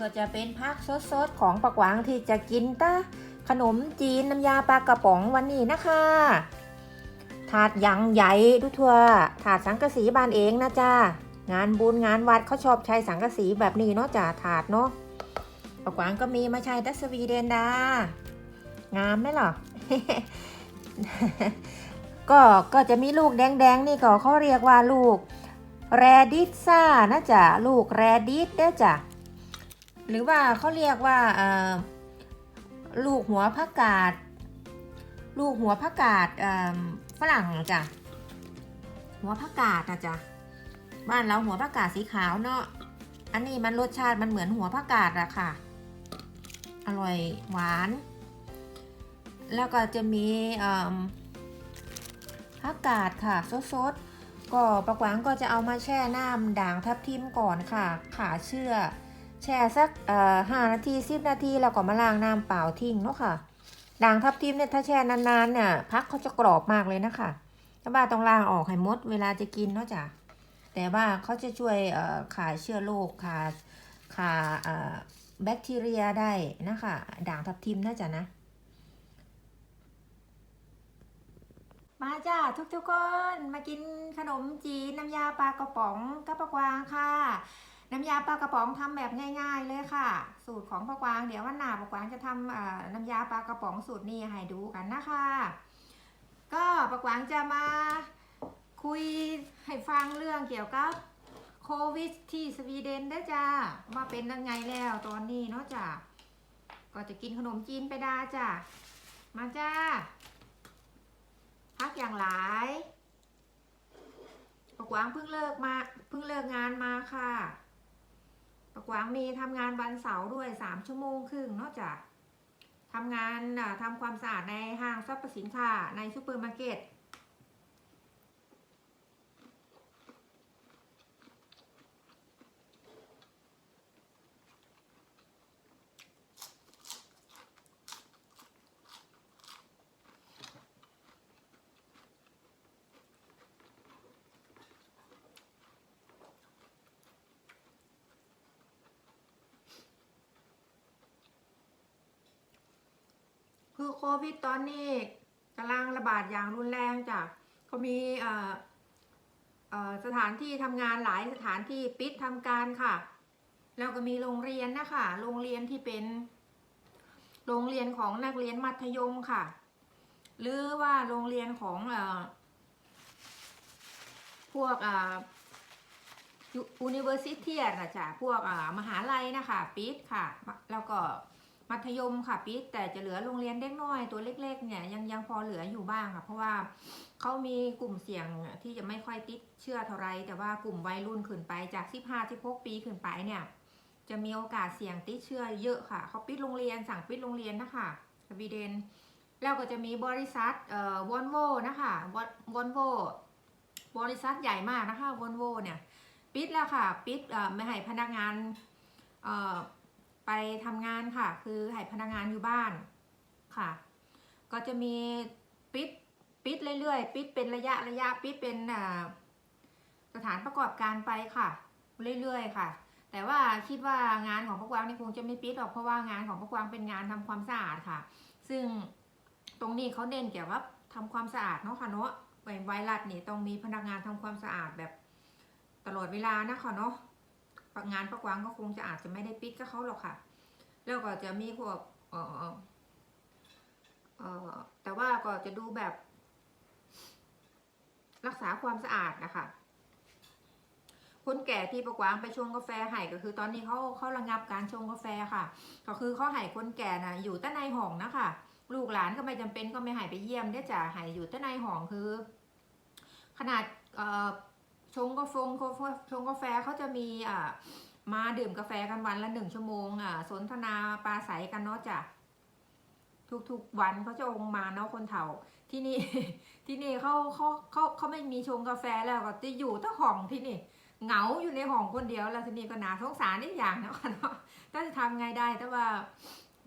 ก็จะเป็นพักสดๆของปากหวางที่จะกินตะขนมจีนน้ำยาปลากระป๋องวันนี้นะคะถาดหยังใหญ่ดูทัวถาดสังกะสีบานเองนะจ้างานบุญงานวัดเขาชอบใช้สังกะสีแบบนี้เนาะจ้าถาดเนาะปากหวางก็มีมาใช้ดัสวีเดนดางามไหมล่ะก็ก็จะมีลูกแดงๆนี่ก็เขาเรียกว่าลูกแรดิซ่านะจ๊ะลูกแรดิสเด้อจ้ะ หรือว่าเขาเรียกว่าลูกหัวผักกาด ลูกหัวผักกาดฝรั่งจ้ะหัวผักกาดนะจ๊ะบ้านเราหัวผักกาดสีขาวเนาะอันนี้มันรสชาติมันเหมือนหัวผักกาดอะค่ะ อร่อยหวาน แล้วก็จะมีผักกาดค่ะสดๆก็ประกวางก็จะเอามาแช่น้ำด่างทับทิมก่อนค่ะขาเชื่อ แช่สักเอ่อห้านาทีสิบนาทีแล้วก็มาล้างน้ำเปล่าทิ้งเนาะค่ะด่างทับทิมเนี่ยถ้าแช่นานๆเนี่ยพักเขาจะกรอบมากเลยนะคะถ้าบ้าต้องล้างออกให้หมดเวลาจะกินเนาะจ้ะแต่ว่าเขาจะช่วยเอ่อขาเชื้อโรคขาขาเอ่อแบคทีเรียได้นะคะด่างทับทิมนะจ๊ะนะ มาจ้าทุกๆคนมากินขนมจีนน้ำยาปลากระป๋องกับปลากวางค่ะ น้ำยาปลากระป๋องทำแบบง่าย ๆ เลยค่ะ สูตรของปลากวาง เดี๋ยววันหน้าปลากวางจะทำน้ำยาปลากระป๋องสูตรนี้ให้ดูกันนะคะ ก็ปลากวางจะมาคุยให้ฟังเรื่องเกี่ยวกับโควิดที่สวีเดนได้จ้าว่าเป็นยังไงแล้วตอนนี้เนาะจ้าก็จะกินขนมจีนไปด้จ้ามาจ้าพักอย่างหลายปกวางเพิ่งเลิกมาเพิ่งเลิกงานมาค่ะ ปกวางมีทำงานวันเสาร์ด้วยสามชั่วโมงครึ่งนอกจากทำงานทำความสะอาดในห้างสรรพสินค้าในซูเปอร์มาร์เก็ต คือโควิดตอนนี้กำลังระบาดอย่างรุนแรงจ้ะเขามีสถานที่ทำงานหลายสถานที่ปิดทำการค่ะ แล้วก็มีโรงเรียนนะคะโรงเรียนที่เป็น โรงเรียนของนักเรียนมัธยมค่ะ หรือว่าโรงเรียนของอพวกอ่า university นะจ๊ะพวกมหาลัยนะคะ ปิดค่ะ แล้วก็ มัธยมค่ะปิดแต่จะเหลือโรงเรียนเด็กน้อย ตัวเล็กๆเนี่ยยังยังพอเหลืออยู่บ้างค่ะ เพราะว่าเขามีกลุ่มเสี่ยงที่จะไม่ค่อยติดเชื้อเท่าไร แต่ว่ากลุ่มวัยรุ่นขึ้นไปจาก 15 16 ปีขึ้นไปเนี่ยจะมีโอกาสเสี่ยงติดเชื้อเยอะค่ะเขาปิดโรงเรียนสั่งปิดโรงเรียนนะคะสวีเดนแล้วก็จะมีบริษัทเอ่อวอนโวนะคะวอนโวบริษัทใหญ่มากนะคะวอนโวเนี่ยปิดแล้วค่ะปิดเอ่อไม่ให้พนักงานเอ่อ ไปทำงานค่ะ คือให้พนักงานอยู่บ้านค่ะ ก็จะมีปิดปิดเรื่อยๆ ปิดเป็นระยะระยะปิดเป็นสถานประกอบการไปค่ะ เรื่อยๆ ค่ะ แต่ว่าคิดว่างานของพวกวางนี่คงจะไม่ปิดหรอกเพราะว่างานของพวกวางเป็นงานทำความสะอาดค่ะ ซึ่งตรงนี้เขาเน้นเกี่ยวกับทำความสะอาดเนาะค่ะเนาะไวรัสนี่ต้องมีพนักงานทำความสะอาดแบบตลอดเวลานะคะเนาะ งานประกวางก็คงจะอาจจะไม่ได้ปิดกับเขาหรอกค่ะ แล้วก็จะมีพวกเออเออแต่ว่าก็จะดูแบบ รักษาความสะอาดนะคะคนแก่ที่ประกวางไปชงกาแฟให้ก็คือ ตอนนี้เขาเขาระงับการชงกาแฟค่ะ ก็คือเขาให้คนแก่นะอยู่แต่ในห้องนะคะลูกหลานก็ไม่จำเป็นก็ไม่ให้ไปเยี่ยมได้จ้ะให้อยู่แต่ในห้องคือ ขนาดเอ่อ ชงกาแฟชงกาแฟเขาจะมีอ่ามาดื่มกาแฟกันวันละหนึ่งชั่วโมงอ่าสนทนาปราศัยกันเนาะจ้ะทุกๆวันเขาจะองมาเนาะคนเฒ่าที่นี่ที่นี่เขาเขาเขาเขาไม่มีชงกาแฟแล้วก็จะอยู่แต่ห้องที่นี่เหงาอยู่ในห้องคนเดียวแล้วที่นี้ก็น่าสงสารนิดอย่างนะค่ะเนาะแต่จะทำไงได้ แต่ว่า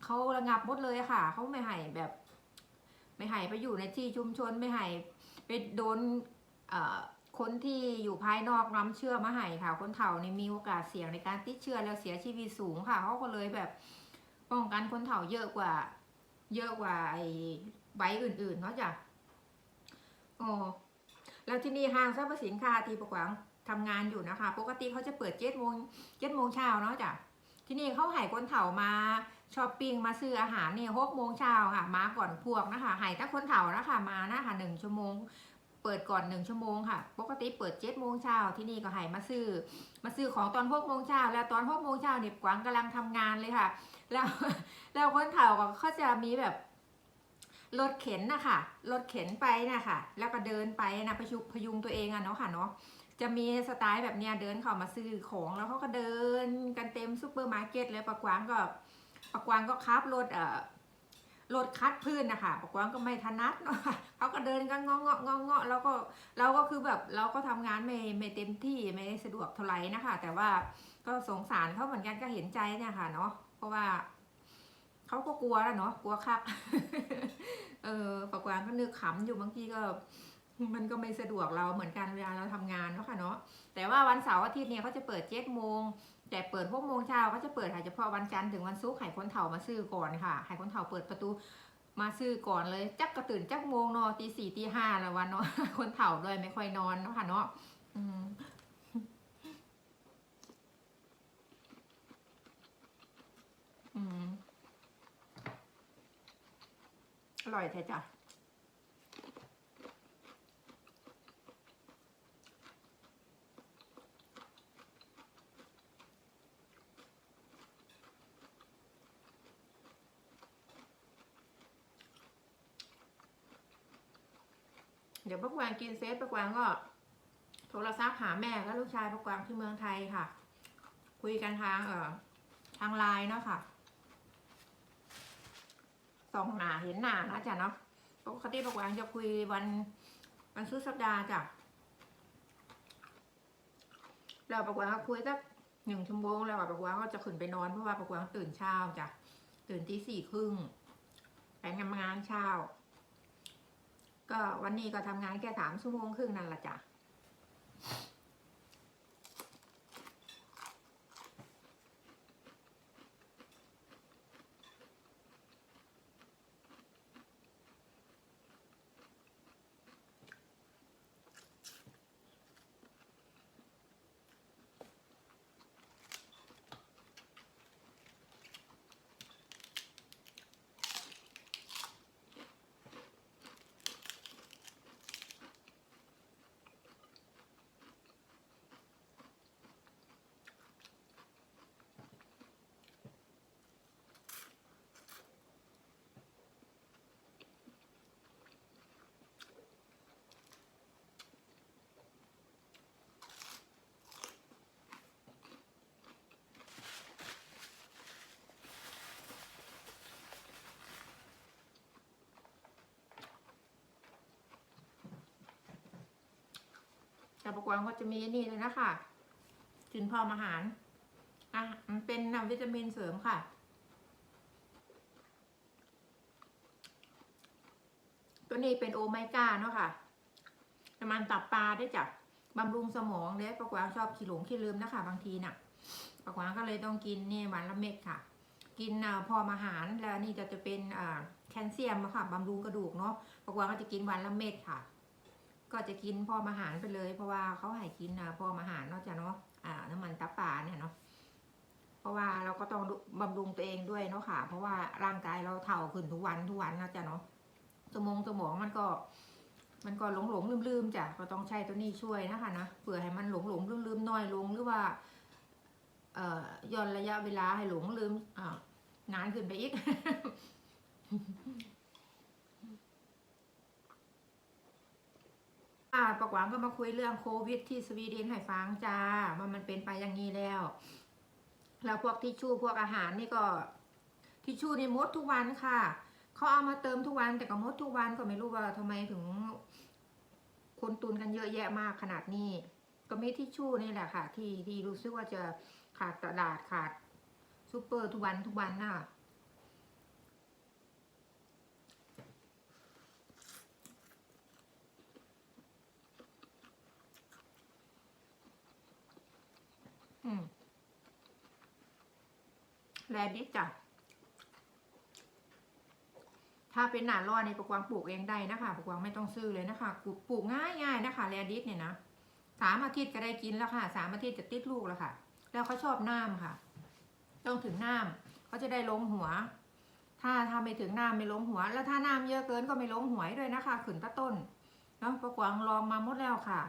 เขาระงับหมดเลยค่ะเขาไม่ให้แบบ ไม่ให้ไปอยู่ในที่ชุมชนไม่ให้ไปโดนเอ่อ คนที่อยู่ภายนอกน้ำเชื่อมาให้ค่ะ คนเฒ่านี่มีโอกาสเสี่ยงในการติดเชื้อแล้วเสียชีวิตสูงค่ะเขาก็เลยแบบป้องกันคนเฒ่าเยอะกว่า เยอะกว่าไอ้ใบอื่นๆเนาะจ้ะอ๋อแล้วที่นี่ห้างสรรพสินค้าที่ประกวางทำงานอยู่นะคะ ปกติเขาจะเปิดเจ็ดโมงเจ็ดโมงเช้าเนาะจ้ะที่นี่เขาให้คนเฒ่ามาช้อปปิ้งมาซื้ออาหารเนี่ยหกโมงเช้าค่ะ มาก่อนพวกนะคะให้ถ้าคนเฒ่านะคะมานะคะหนึ่งชั่วโมง เปิดก่อนหนึ่งชั่วโมงค่ะ ปกติเปิดเจ็ดโมงเช้าที่นี่ก็ให้มาซื้อ มาซื้อของตอนหกโมงเช้าแล้วตอนหกโมงเช้าเนี่ยกวางกำลังทำงานเลยค่ะ แล้วแล้วคนเฒ่าก็เขาจะมีแบบรถเข็นนะคะรถเข็นไปนะคะแล้วก็เดินไปนะประชุพยุงตัวเองอะเนาะค่ะเนาะจะมีสไตล์แบบเนี้ยเดินเข้ามาซื้อของแล้วเขาก็เดินกันเต็มซูเปอร์มาร์เก็ตเลยปะกวางก็ปะกวางก็ขับรถเอ่อ รถคัดพื้นนะคะปะกวางก็ไม่ถนัดเนาะเขาก็เดินกันเงาะเงาะเงาะเงาะแล้วก็เราก็คือแบบเราก็ทำงานไม่ไม่เต็มที่ไม่สะดวกเท่าไหร่นะคะ แต่ว่าก็สงสารเขาเหมือนกันก็เห็นใจเนี่ยค่ะเนาะเพราะว่าเขาก็กลัวแล้วเนาะกลัวคักเออปะกวางก็นึกขำอยู่บางทีก็ มันก็ไม่สะดวกเราเหมือนกันเวลาเราทำงานเนาะค่ะเนาะแต่ว่าวันเสาร์อาทิตย์เนี่ยเขาจะเปิดเจ็ดโมง แต่เปิดหกโมงเช้าเขาจะเปิดค่ะเฉพาะวันจันทร์ถึงวันศุกร์ให้คนเฒ่ามาซื้อก่อนค่ะให้คนเฒ่าเปิดประตูมาซื้อก่อนเลยจักกระตื่นจักโมงนาะตีสี่ตีห้าแล้ววันเนาะคนเฒ่าด้วยไม่ค่อยนอนเนาะค่ะเนาะอร่อยแท้จ้ะ เดี๋ยวป้ากวางกินเซตป้ากวางก็ โทรศัพท์หาแม่และลูกชายป้ากวางที่เมืองไทยค่ะ คุยกันทางเอ่อทางไลน์เนาะค่ะสองหน้าเห็นหน้านะจ๊ะเนาะปกติป้ากวางจะคุยวันวันสุดสัปดาห์จ้ะแล้วป้ากวางก็คุยสักหนึ่งชั่วโมงแล้วป้ากวางก็จะขึ้นไปนอนเพราะว่าป้ากวางตื่นเช้าจ้ะตื่นที่สี่ครึ่งไปทำงานเช้า ก็วันนี้ก็ทำงานแค่สามชั่วโมงครึ่งนั่นละจ้ะ แต่ประกวางก็จะมีนี่เลยนะคะกินพอมอาหารอะมันเป็นนวิตามินเสริมค่ะ ตัวนี้เป็นโอไมก้าเนาะค่ะน้ำมันตับปลาได้จากบำรุงสมองเลยประกวางชอบขี้หลงขี้ลืมนะคะ บางทีน่ะประกวางก็เลยต้องกินนี่วันละเม็ดค่ะ กินพอมอาหารแล้วนี่จะจะเป็นแคลเซียมค่ะบำรุงกระดูกเนาะประกวางก็จะกินวันละเม็ดค่ะ ก็จะกินพร้อมาหารไปเลย เพราะว่าเขาให้กินอ่าพร้อมาหารนาะจ้ะเนาะอ่าน้ำมันตับปลาเนี่ยเนาะเพราะว่าเราก็ต้องบำรุงตัวเองด้วยเนาะค่ะ เพราะว่าร่างกายเราเท่าขึ้นทุกวันทุกวันนาะจ้ะเนาะสมองสมองมันก็ มันก็หลงหลงลืมลืมจ้ะก็ต้องใช้ตัวนี้ช่วยนะคะนะเพื่อให้มันหลงหลงลืมลืมน้อยลงหรือว่า เอ่อย่อนระยะเวลาให้หลงลืมอ่านานขึ้นไปอีก อ่า ประกวางก็มาคุยเรื่องโควิด ที่สวีเดนให้ฟังจ้าว่ามันเป็นไปอย่างนี้แล้ว แล้วพวกทิชชู่พวกอาหารนี่ก็ทิชชู่นี่มดทุกวันค่ะเขาเอามาเติมทุกวันแต่ก็มดทุกวันก็ไม่รู้ว่าทำไมถึง คนตุนกันเยอะแยะมากขนาดนี้ ก็มีทิชชู่นี่แหละค่ะ ที่ที่รู้สึกว่าจะขาดตลาดขาดซูเปอร์ทุกวันทุกวันน่ะ อืมแรดิสจ้ะถ้าเป็นหนานรอดในปลูกวางปลูกเองได้นะคะปลูกวางไม่ต้องซื้อเลยนะคะปลูกง่ายง่ายนะคะแรดิสเนี่ยนะสามอาทิตย์ก็ได้กินแล้วค่ะสามอาทิตย์จะติดลูกแล้วค่ะ แล้วเขาชอบน้ำค่ะ ต้องถึงน้ำเขาจะได้ลงหัว ถ้าถ้าไม่ถึงน้ำไม่ลงหัว แล้วถ้าน้ำเยอะเกินก็ไม่ลงหัวด้วยนะคะขืนตะต้นเนาะปลูกวางลองมาหมดแล้วค่ะ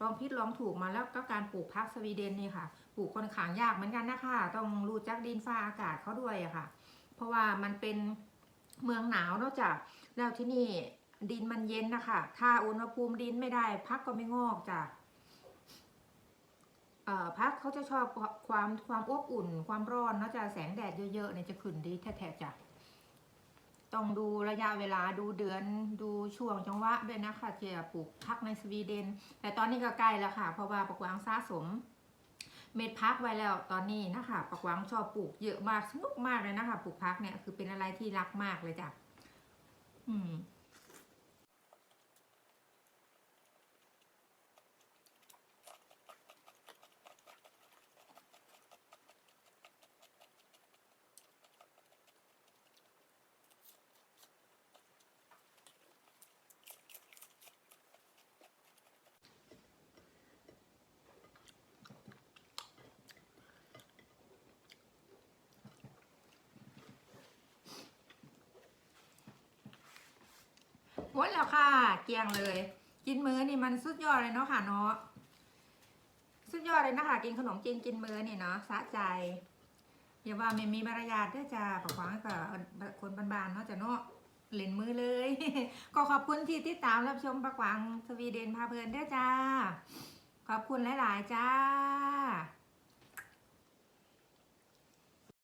ลองพิษลองถูกมาแล้วก็การปลูกพักสวีเดนนี่ค่ะ ปลูกค่อนข้างยากเหมือนกันนะคะ ต้องรู้จักดินฟ้าอากาศเขาด้วยอะค่ะ เพราะว่ามันเป็นเมืองหนาวนอกจากแล้วที่นี่ดินมันเย็นนะคะ ถ้าอุณหภูมิดินไม่ได้พักก็ไม่งอกจ้ะเอ่อพักเขาจะชอบความความอบอุ่น ความร้อนนอกจากแสงแดดเยอะๆเนี่ยจะขึ้นดีแท้ๆจ้ะต้องดูระยะเวลาดูเดือนดูช่วงจังหวะด้วยนะคะที่จะปลูกพักในสวีเดน แต่ตอนนี้ก็ใกล้แล้วค่ะ เพราะว่าปักวางสะสม เม็ดพักไว้แล้วตอนนี้นะคะปักหวังชอบปลูกเยอะมากสนุกมากเลยนะคะปลูกพักเนี่ยคือเป็นอะไรที่รักมากเลยจ้ะอืม หมดแล้วค่ะ เกียงเลย กินมื้อนี่มันสุดยอดเลยเนาะค่ะเนาะสุดยอดเลยนะคะ กินขนมจีนกินมื้อนี่เนาะสะใจอย่าว่าไม่มีมารยาทด้วยจ้าปะขวางกับคนบ้านๆเนาะจ้ะเนาะเล่นมือเลย ก็ขอบคุณที่ติดตามรับชมปะขวางสวีเดนพาเพลินด้วยจ้า ขอบคุณหลาย ๆ จ้า